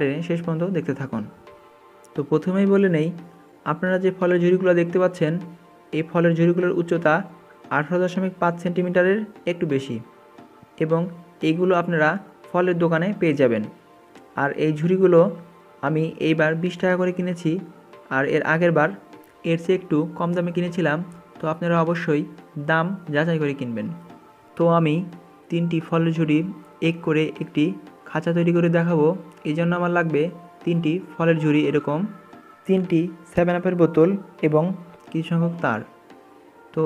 টেনে শেষ পর্যন্ত দেখতে থাকুন। তো প্রথমেই বলে নেই, আপনারা যে ফলের ঝুড়িগুলো দেখতে পাচ্ছেন, এই ফলের ঝুড়িগুলোর উচ্চতা আঠারো দশমিক পাঁচ সেন্টিমিটারের একটু বেশি এবং এইগুলো আপনারা ফলের দোকানে পেয়ে যাবেন। আর এই ঝুড়িগুলো আমি এইবার বিশ টাকা করে কিনেছি আর এর আগের বার এর চেয়ে একটু কম দামে কিনেছিলাম, তো আপনারা অবশ্যই দাম যাচাই করে কিনবেন। তো আমি তিনটি ফলের ঝুড়ি এক করে একটি খাঁচা তৈরি করে দেখাবো। এই জন্য আমার লাগবে তিনটি ফলের ঝুড়ি এরকম, তিনটি সেভেন আপের বোতল এবং কিছু সংখ্যক তার। তো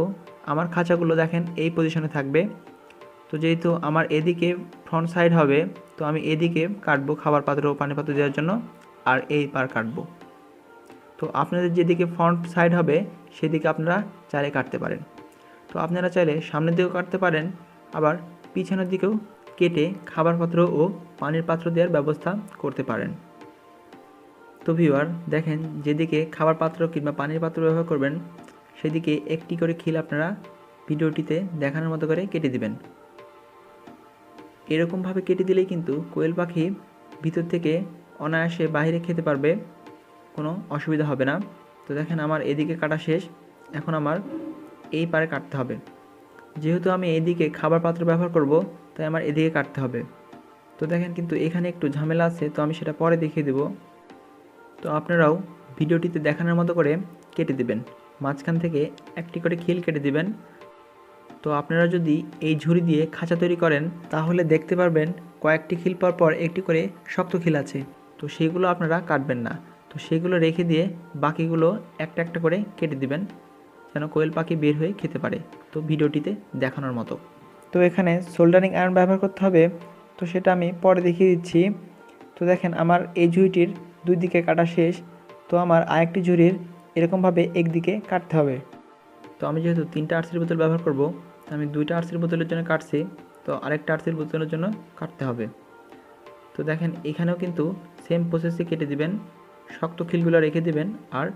আমার খাঁচাগুলো দেখেন এই পজিশনে থাকবে। তো যেহেতু আমার এদিকে ফ্রন্ট সাইড হবে, তো আমি এদিকে কাটবো খাবার পাত্র পানি পাত্র দেওয়ার জন্য, আর এই পার কাটবো। তো আপনাদের যেদিকে ফ্রন্ট সাইড হবে, সেদিকে আপনারা চাইলে কাটতে পারেন। তো আপনারা চাইলে সামনের দিকেও কাটতে পারেন, আবার পিছনের দিকেও কেটে খাবার পাত্র ও পানির পাত্র দেওয়ার ব্যবস্থা করতে পারেন। তো ভিউয়ার, দেখেন, যেদিকে খাবার পাত্র কিংবা পানির পাত্র ব্যবহার করবেন, সেদিকে একটি করে খিল আপনারা ভিডিওটিতে দেখানোর মতো করে কেটে দিবেন। এরকমভাবে কেটে দিলেই কিন্তু কোয়েল পাখি ভিতর থেকে অনায়াসে বাইরে খেতে পারবে, কোনো অসুবিধা হবে না। তো দেখেন, আমার এদিকে কাটা শেষ, এখন আমার এই পারে কাটতে হবে। যেহেতু আমি এদিকে খাবার পাত্র ব্যবহার করব তাই আমার এদিকে কাটতে হবে। তো দেখেন কিন্তু এখানে একটু ঝামেলা আছে, তো আমি সেটা পরে দেখিয়ে দেব। তো আপনারাও ভিডিওটিতে দেখানোর মতো করে কেটে দিবেন। মাঝখান থেকে একটি করে খিল কেটে দিবেন। তো আপনারা যদি এই ঝুড়ি দিয়ে খাঁচা তৈরি করেন, তাহলে দেখতে পারবেন কয়েকটি খিল পর পর একটি করে শক্ত খিল আছে। তো সেগুলো আপনারা কাটবেন না। তো সেগুলো রেখে দিয়ে বাকিগুলো একটা একটা করে কেটে দিবেন, যেন কোয়েল পাখি বের হয়ে খেতে পারে। তো ভিডিওটিতে দেখানোর মতো। তো এখানে সোল্ডারিং আয়রন ব্যবহার করতে হবে। তো সেটা আমি পরে দেখিয়ে দিচ্ছি। তো দেখেন আমার এই ঝুড়িটির দুই দিকে কাটা শেষ। তো আমার আরেকটি ঝুড়ির এরকমভাবে একদিকে কাটতে হবে। তো আমি যেহেতু তিনটা আরসির বোতল ব্যবহার করব আমি দুইটা আরসির বোতলের জন্য কাটছি। তো আরেকটা আরসির বোতলের জন্য কাটতে হবে। তো দেখেন এখানেও কিন্তু সেম প্রসেসে কেটে দিবেন। শক্ত খিলগুলো রেখে দিবেন আর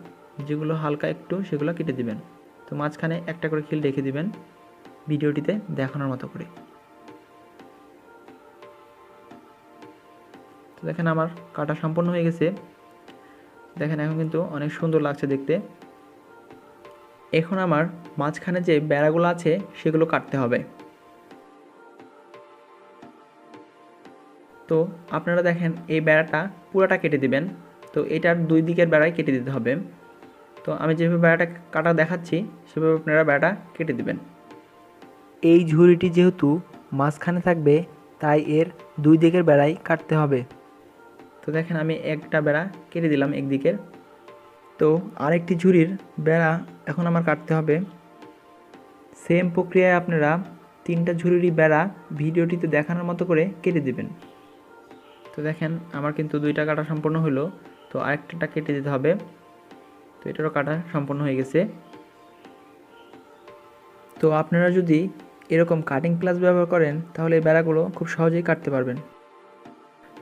যেগুলো হালকা একটু সেগুলো কেটে দিবেন। তো মাঝখানে একটা করে খিল রেখে দিবেন। ভিডিওটিতে দেখানোর মতো করে। তো দেখেন আমার কাটা সম্পন্ন হয়ে গেছে। দেখেন এখন কিন্তু অনেক সুন্দর লাগছে দেখতে। এখন আমার মাঝখানে যে বেড়াগুলো আছে সেগুলো কাটতে হবে। তো আপনারা দেখেন এই বেড়াটা পুরোটা কেটে দিবেন। তো এটার দুই দিকের বেড়াই কেটে দিতে হবে। তো আমি যেভাবে বেড়াটা কাটা দেখাচ্ছি, সেভাবে আপনারা বেড়াটা কেটে দিবেন। এই ঝুড়িটি যেহেতু মাঝখানে থাকবে, তাই এর দুই দিকের বেড়াই কাটতে হবে। তো দেখেন আমি একটা বেড়া কেটে দিলাম একদিকের। তো আরেকটি ঝুড়ির বেড়া এখন আমার কাটতে হবে। সেম প্রক্রিয়ায় আপনারা তিনটা ঝুড়িরই বেড়া ভিডিওটিতে দেখানোর মতো করে কেটে দিবেন। তো দেখেন আমার কিন্তু দুইটা কাটা সম্পূর্ণ হলো, তো আরেকটা কেটে দিতে হবে। তো এটারও কাটা সম্পূর্ণ হয়ে গেছে। তো আপনারা যদি এরকম কাটিং প্লাস ব্যবহার করেন, তাহলে এই বেড়াগুলো খুব সহজেই কাটতে পারবেন।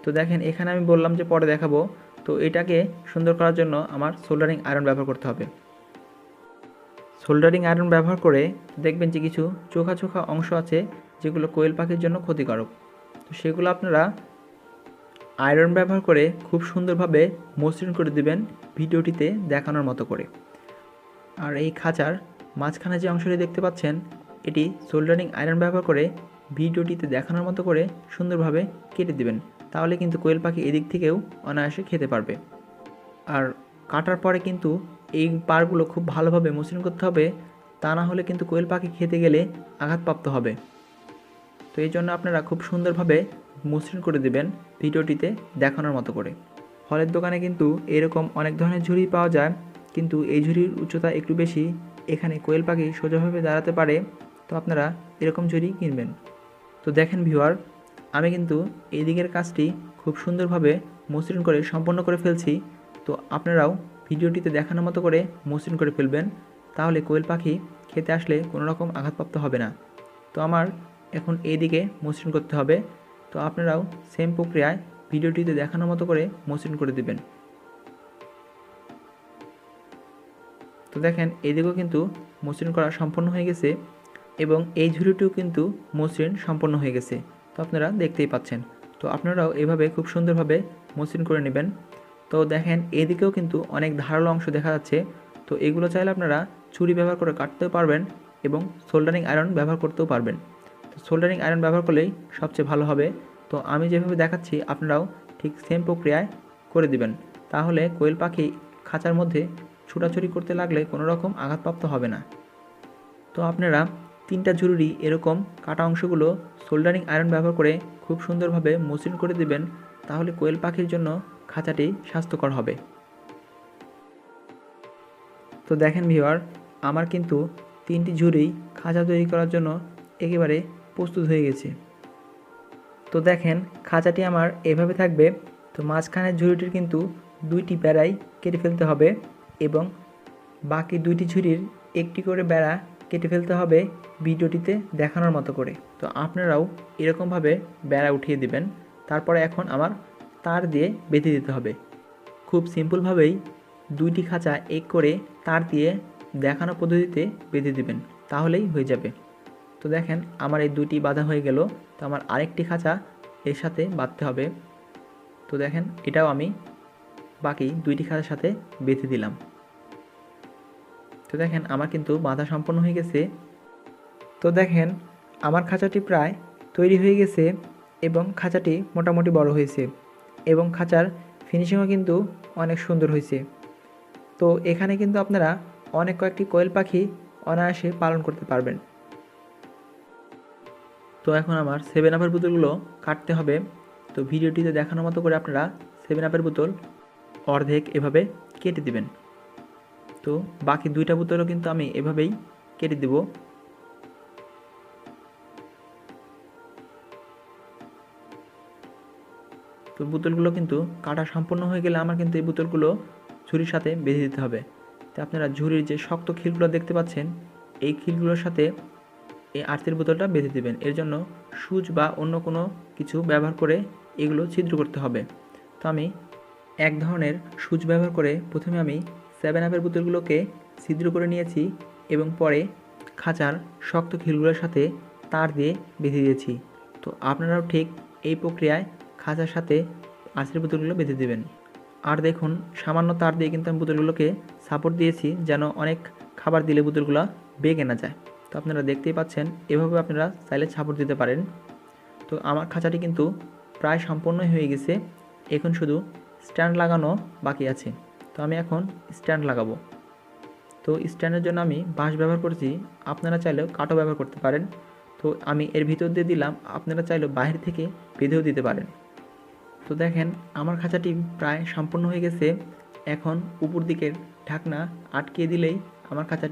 তো দেখেন, এখানে আমি বললাম যে পরে দেখাবো, তো এটাকে সুন্দর করার জন্য আমার সোল্ডারিং আয়রন ব্যবহার করতে হবে। সোল্ডারিং আয়রন ব্যবহার করে দেখবেন যে কিছু চোখা চোখা অংশ আছে, যেগুলো কোয়েল পাখির জন্য ক্ষতিকারক। তো সেগুলো আপনারা আয়রন ব্যবহার করে খুব সুন্দরভাবে মসৃণ করে দিবেন ভিডিওটিতে দেখানোর মতো করে। আর এই খাঁচার মাঝখানে যে অংশটি দেখতে পাচ্ছেন এটি সোল্ডারিং আয়রন ব্যবহার করে ভিডিওটিতে দেখানোর মতো করে সুন্দরভাবে কেটে দিবেন। তাহলে কিন্তু কোয়েল পাখি এদিক থেকেও অনায়াসে খেতে পারবে। আর কাটার পরে কিন্তু এই পারগুলো খুব ভালোভাবে মসৃণ করতে হবে। তা না হলে কিন্তু কোয়েল পাখি খেতে গেলে আঘাতপ্রাপ্ত হবে। তো এই জন্য আপনারা খুব সুন্দরভাবে মসৃণ করে দেবেন ভিডিওটিতে দেখানোর মতো করে। ফলের দোকানে কিন্তু এরকম অনেক ধরনের ঝুড়ি পাওয়া যায়। কিন্তু এই ঝুড়ির উচ্চতা একটু বেশি। এখানে কোয়েল পাখি সোজাভাবে দাঁড়াতে পারে। তো আপনারা এরকম ঝুড়ি কিনবেন। তো দেখেন ভিউয়ার আমি কিন্তু এই দিকের কাজটি খুব সুন্দরভাবে মসৃণ করে সম্পন্ন করে ফেলছি। তো আপনারাও ভিডিওটিতে দেখানোর মতো করে মসৃণ করে ফেলবেন, তাহলে কোয়েল পাখি খেতে আসলে কোনো রকম আঘাতপ্রাপ্ত হবে না। তো আমার এখন এই দিকে মসৃণ করতে হবে। তো আপনারাও সেম প্রক্রিয়ায় ভিডিওটিতে দেখানোর মতো করে মসৃণ করে দিবেন। তো দেখেন এদিকেও কিন্তু মসৃণ করা সম্পন্ন হয়ে গেছে। এবং এই ঝুড়িটিও কিন্তু মসৃণ, সম্পন্ন হয়ে গেছে। তো আপনারা দেখতেই পাচ্ছেন। তো আপনারাও এভাবে খুব সুন্দরভাবে মসৃণ করে নেবেন। তো দেখেন, এদিকেও কিন্তু অনেক ধারালো অংশ দেখা যাচ্ছে। তো এগুলো চাইলে আপনারা ছুরি ব্যবহার করে কাটতেও পারবেন এবং সোল্ডারিং আয়রন ব্যবহার করতেও পারবেন। তো সোল্ডারিং আয়রন ব্যবহার করলেই সবচেয়ে ভালো হবে। তো আমি যেভাবে দেখাচ্ছি, আপনারাও ঠিক সেম প্রক্রিয়ায় করে দিবেন। তাহলে কোয়েল পাখি খাঁচার মধ্যে ছুটাছুটি করতে লাগলে কোনো রকম আঘাতপ্রাপ্ত হবে না। তো আপনারা তিনটা জরুরি এরকম কাটা অংশগুলো সোল্ডারিং আয়রন ব্যবহার করে খুব সুন্দরভাবে মসৃণ করে দেবেন, তাহলে কোয়েল পাখির জন্য খাঁচাটি স্বাস্থ্যকর হবে। তো দেখেন ভিওয়ার আমার কিন্তু তিনটি ঝুড়ি খাঁচা তৈরি করার জন্য একেবারে প্রস্তুত হয়ে গেছে। তো দেখেন, খাঁচাটি আমার এভাবে থাকবে, তো মাঝখানের ঝুড়িটির কিন্তু দুইটি বেড়াই কেটে ফেলতে হবে এবং বাকি দুইটি ঝুড়ির একটি করে বেড়া কেটে ফেলতে হবে ভিডিওটিতে দেখানোর মতো করে। তো আপনারাও এরকমভাবে বেড়া উঠিয়ে দিবেন। তারপরে এখন আমার তার দিয়ে বেঁধে দিতে হবে। খুব সিম্পলভাবেই দুইটি খাঁচা এক করে তার দিয়ে দেখানো পদ্ধতিতে বেঁধে দিবেন। তাহলেই হয়ে যাবে। তো দেখেন আমার এই দুটি বাঁধা হয়ে গেল। তো আমার আরেকটি খাঁচা এর সাথে বাঁধতে হবে। তো দেখেন এটাও আমি বাকি দুইটি খাঁচার সাথে বেঁধে দিলাম। তো দেখেন আমার কিন্তু বাঁধা সম্পন্ন হয়ে গেছে। তো দেখেন, আমার খাঁচাটি প্রায় তৈরি হয়ে গেছে এবং খাঁচাটি মোটামুটি বড় হয়েছে এবং খাঁচার ফিনিশিংও কিন্তু অনেক সুন্দর হয়েছে। তো এখানে কিন্তু আপনারা অনেক কয়েকটি কোয়েল পাখি অনায়াসে পালন করতে পারবেন। তো এখন আমার সেভেন আপের বোতলগুলো কাটতে হবে। তো ভিডিওটিতে দেখানোর মতো করে আপনারা সেভেন আপের বোতল অর্ধেক এভাবে কেটে দিবেন। তো বাকি দুইটা বোতলও কিন্তু আমি এভাবেই কেটে দেব। তো বোতলগুলো কিন্তু কাটা সম্পূর্ণ হয়ে গেলে আমার কিন্তু এই বোতলগুলো ঝুড়ির সাথে বেঁধে দিতে হবে। তো আপনারা ঝুড়ির যে শক্ত খিলগুলো দেখতে পাচ্ছেন, এই খিলগুলোর সাথে এই আর্থের বোতলটা বেঁধে দেবেন। এর জন্য সুচ বা অন্য কোনো কিছু ব্যবহার করে এগুলো ছিদ্র করতে হবে। তো আমি এক ধরনের সুচ ব্যবহার করে প্রথমে আমি সেভেন আপের বোতলগুলোকে ছিদ্র করে নিয়েছি এবং পরে খাঁচার শক্ত খিলগুলোর সাথে তার দিয়ে বেঁধে দিয়েছি। তো আপনারাও ঠিক এই প্রক্রিয়ায় খাঁচার সাথে আঁচের বোতলগুলো বেঁধে দেবেন। আর দেখুন, সামান্য তার দিয়ে কিন্তু আমি বোতলগুলোকে সাপোর্ট দিয়েছি যেন অনেক খাবার দিলে বোতলগুলো বেগে না যায়। তো আপনারা দেখতেই পাচ্ছেন, এভাবে আপনারা চাইলে সাপোর্ট দিতে পারেন। তো আমার খাঁচাটি কিন্তু প্রায় সম্পূর্ণই হয়ে গেছে। এখন শুধু স্ট্যান্ড লাগানো বাকি আছে। তো আমি এখন স্ট্যান্ড লাগাবো। তো স্ট্যান্ডের জন্য আমি বাঁশ ব্যবহার করছি। আপনারা চাইলেও কাঠও ব্যবহার করতে পারেন। তো আমি এর ভিতর দিয়ে দিলাম। আপনারা চাইলেও বাইরে থেকে বেঁধেও দিতে পারেন। তো দেখেন, আমার খাঁচাটি প্রায় সম্পূর্ণ হয়ে গেছে। এখন উপর দিকের ঢাকনা আটকে দিলেই আমার খাঁচা